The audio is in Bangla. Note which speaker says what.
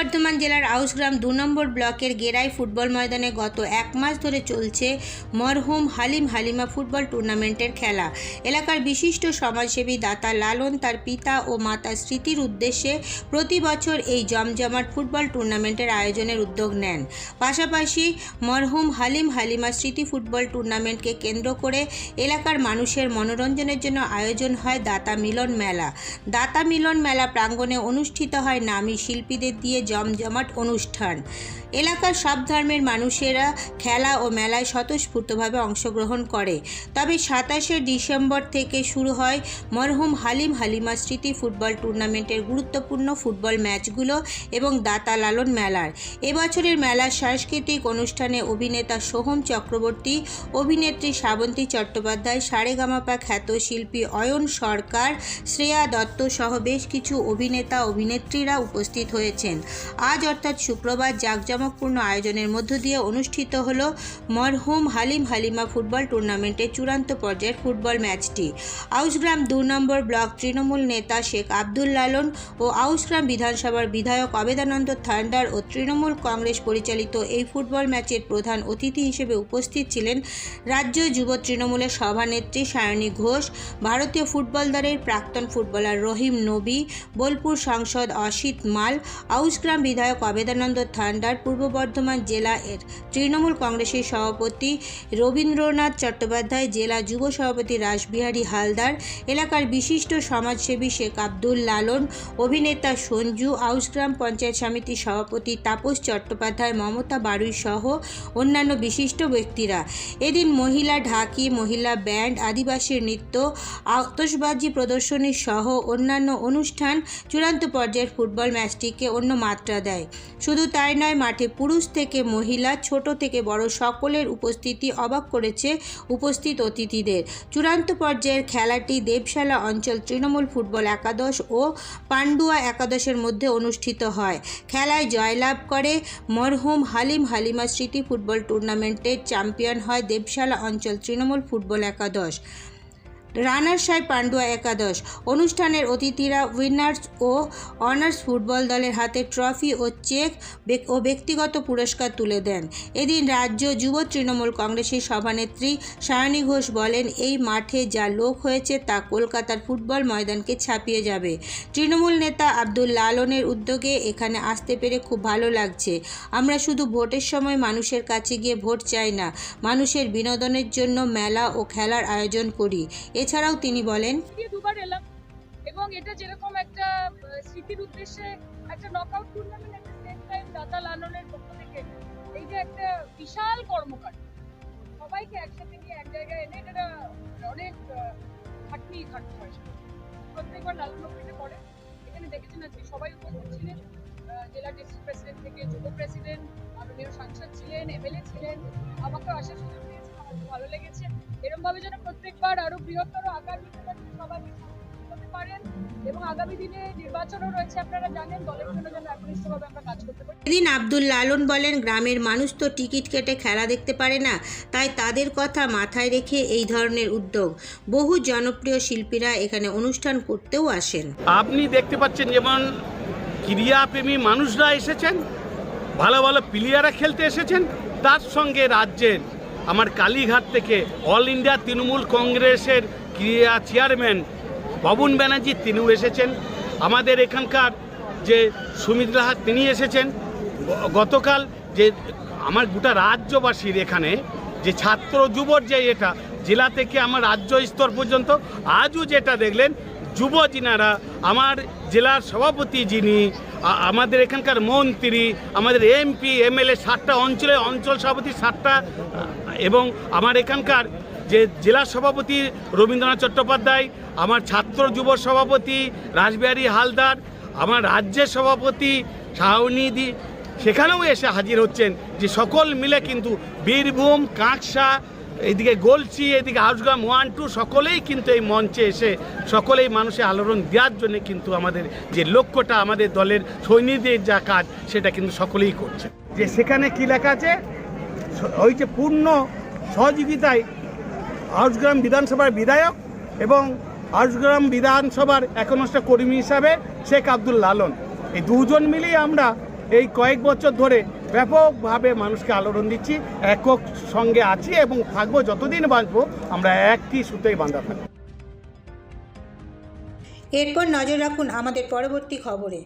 Speaker 1: বর্ধমান জেলার আউসগ্রাম দু নম্বর ব্লকের গেরাই ফুটবল ময়দানে গত এক মাস ধরে চলছে মরহুম হালিম হালিমা ফুটবল টুর্নামেন্টের খেলা। এলাকার বিশিষ্ট সমাজসেবী দাতা লালন তার পিতা ও মাতার স্মৃতির উদ্দেশ্যে প্রতি বছর এই জমজমাট ফুটবল টুর্নামেন্টের আয়োজনের উদ্যোগ নেন। পাশাপাশি মরহুম হালিম হালিমা স্মৃতি ফুটবল টুর্নামেন্টকে কেন্দ্র করে এলাকার মানুষের মনোরঞ্জনের জন্য আয়োজন হয় দাতা মিলন মেলা। দাতা মিলন মেলা প্রাঙ্গণে অনুষ্ঠিত হয় নামী শিল্পীদের দিয়ে জমজমাট অনুষ্ঠান। এলাকার সব ধর্মের মানুষেরা খেলা ও মেলায় স্বতঃস্ফূর্তভাবে অংশগ্রহণ করে। তবে সাতাশে ডিসেম্বর থেকে শুরু হয় মরহুম হালিম হালিমা স্মৃতি ফুটবল টুর্নামেন্টের গুরুত্বপূর্ণ ফুটবল ম্যাচগুলো এবং দাতা লালন মেলার। এবছরের মেলার সাংস্কৃতিক অনুষ্ঠানে অভিনেতা সোহম চক্রবর্তী, অভিনেত্রী শ্রাবন্তী চট্টোপাধ্যায় সারেগামাপা খ্যাত শিল্পী অয়ন সরকার, শ্রেয়া দত্ত সহ বেশ কিছু অভিনেতা, অভিনেত্রীরা উপস্থিত হয়েছেন। আজ অর্থাৎ শুক্রবার জাঁকজমকপূর্ণ আয়োজনের মধ্য দিয়ে অনুষ্ঠিত হলো মরহুম হালিম হালিমা ফুটবল টুর্নামেন্টের চূড়ান্ত পর্যায়ের ফুটবল ম্যাচটি। আউসগ্রাম দু নম্বর ব্লক তৃণমূল নেতা শেখ আব্দুল লালন ও আউসগ্রাম বিধানসভার বিধায়ক অবেদানন্দ থান্ডার ও তৃণমূল কংগ্রেস পরিচালিত এই ফুটবল ম্যাচের প্রধান অতিথি হিসেবে উপস্থিত ছিলেন রাজ্য যুব তৃণমূলের সভানেত্রী সায়নী ঘোষ, ভারতীয় ফুটবল দলের প্রাক্তন ফুটবলার রহিম নবী, বোলপুর সাংসদ অসিত মাল, আউসগ্রাম বিধায়ক অবেদানন্দ থান্ডার পূর্ব বর্ধমান জেলা এর তৃণমূল কংগ্রেসের সভাপতি রবীন্দ্রনাথ চট্টোপাধ্যায়, জেলা যুব সভাপতি রাসবিহারী হালদার, এলাকার বিশিষ্ট সমাজসেবী শেখ আব্দুল লালন, অভিনেতা সঞ্জু আউসগ্রাম পঞ্চায়েত সমিতির সভাপতি তাপস চট্টোপাধ্যায়, মমতা বাড়ুই সহ অন্যান্য বিশিষ্ট ব্যক্তিরা। এদিন মহিলা ঢাকি, মহিলা ব্যান্ড, আদিবাসী নৃত্য আতসবাজি প্রদর্শনী সহ অন্যান্য অনুষ্ঠান চূড়ান্ত পর্যায়ের ফুটবল ম্যাচটিকে অন্য মাত্রা দেয়। শুধু তাই নয়, মাঠে পুরুষ থেকে মহিলা, ছোট থেকে বড় সকলের উপস্থিতি অবাক করেছে উপস্থিত অতিথিদের। চূড়ান্ত পর্যায়ের খেলাটি দেবশালা অঞ্চল তৃণমূল ফুটবল একাদশ ও পান্ডুয়া একাদশের মধ্যে অনুষ্ঠিত হয়। খেলায় জয়লাভ করে মরহুম হালিম হালিমা স্মৃতি ফুটবল টুর্নামেন্টের চ্যাম্পিয়ন হয় দেবশালা অঞ্চল তৃণমূল ফুটবল একাদশ। রানার্স হয় পান্ডুয়া একাদশ। অনুষ্ঠানের অতিথিরা উইনার্স ও অনার্স ফুটবল দলের হাতে ট্রফি ও চেক ও ব্যক্তিগত পুরস্কার তুলে দেন। এদিন রাজ্য যুব তৃণমূল কংগ্রেসের সভানেত্রী সায়নী ঘোষ বলেন, এই মাঠে যা লোক হয়েছে তা কলকাতার ফুটবল ময়দানকে ছাপিয়ে যাবে। তৃণমূল নেতা আব্দুল লালনের উদ্যোগে এখানে আসতে পেরে খুব ভালো লাগছে। আমরা শুধু ভোটের সময় মানুষের কাছে গিয়ে ভোট চাই না, মানুষের বিনোদনের জন্য মেলা ও খেলার আয়োজন করি। এছাড়াও তিনি বলেন
Speaker 2: দুবার এলাম। এবং এটা যেরকম একটা স্মৃতির উদ্দেশ্যে একটা নকআউট টুর্নামেন্ট একটা টাইম দাতা লালনের পক্ষ থেকে এই যে একটা বিশাল কর্মকাণ্ড। সবাইকে একসাথে নিয়ে এক জায়গায় এনে এটা অনেক খাটনি খাটতে হয় প্রত্যেকবার লালন অফিসে পড়ে। এখানে দেখেছেন আজকে সবাই উপস্থিত ছিলেন। জেলা ডিস্ট্রিক্ট প্রেসিডেন্ট থেকে যুব প্রেসিডেন্ট মাননীয় সাংসদ ছিলেন এমএলএ ছিলেন। আমাকে আসার সুযোগ খুব ভালো লেগেছে। এরকম ভাবে যেন প্রত্যেকবার আরও বৃহত্তর আকার সবাই করতে পারেন এবং আগামী দিনে নির্বাচনও রয়েছে আপনারা জানেন দলের জন্য যেন একনিষ্ঠভাবে আমরা কাজ করতে পারি।
Speaker 1: এদিন আব্দুল লালন বলেন গ্রামের মানুষ তো টিকিট কেটে খেলা দেখতে পারে না তাই তাদের কথা মাথায় রেখে এই ধরনের উদ্যোগ। বহু জনপ্রিয় শিল্পীরা এখানে অনুষ্ঠান করতেও আসেন।
Speaker 3: আপনি দেখতে পাচ্ছেন যেমন ক্রীড়াপ্রেমী মানুষরা এসেছেন ভালো ভালো প্লেয়াররা খেলতে এসেছেন তার সঙ্গে রাজ্যের আমার কালীঘাট থেকে অল ইন্ডিয়া তৃণমূল কংগ্রেসের ক্রিয়া চেয়ারম্যান পবন ব্যানার্জি, তিনিও এসেছেন। আমাদের এখানকার যে সুমিত্রা হাত তিনি এসেছেন। গতকাল যে আমার গোটা রাজ্যবাসীর এখানে যে ছাত্র যুবর যে এটা, জেলা থেকে আমার রাজ্য স্তর পর্যন্ত, আজও যেটা দেখলেন, যুব যিনারা, আমার জেলার সভাপতি যিনি আমাদের এখানকার মন্ত্রী, আমাদের এমপি, এমএলএ সাতটা অঞ্চলে, অঞ্চল সভাপতি সাতটা আমার এখানকার যে জেলা সভাপতি রবীন্দ্রনাথ চট্টোপাধ্যায়, আমার ছাত্র যুব সভাপতি রাসবিহারী হালদার, আমার রাজ্যের সভাপতি শাহনিধি সেখানেও এসে হাজির হচ্ছেন যে সকল মিলে কিন্তু বীরভূম, কাঁকসা, এদিকে গোলচি, এদিকে আউসগ্রাম ওয়ান, টু, সকলেই কিন্তু এই মঞ্চে এসে সকলেই মানুষের আলোড়ন দেওয়ার জন্য কিন্তু আমাদের যে লক্ষ্যটা আমাদের দলের সৈনিকদের যা কাজ, সেটা কিন্তু সকলেই করছে। যে সেখানে কী লেখা আছে? যে পূর্ণ সহযোগিতায় আউসগ্রাম বিধানসভার বিধায়ক এবং আউসগ্রাম বিধানসভার একনষ্ট কর্মী হিসাবে শেখ আব্দুল লালন। এই দুজন মিলেই আমরা এই কয়েক বছর ধরে ব্যাপকভাবে মানুষকে আলোড়ন দিচ্ছি, একক সঙ্গে আছি এবং থাকব, যতদিন বাঁচবো আমরা একটি সুতেই বাঁধা থাকব।
Speaker 1: এরপর নজর রাখুন আমাদের পরবর্তী খবরে।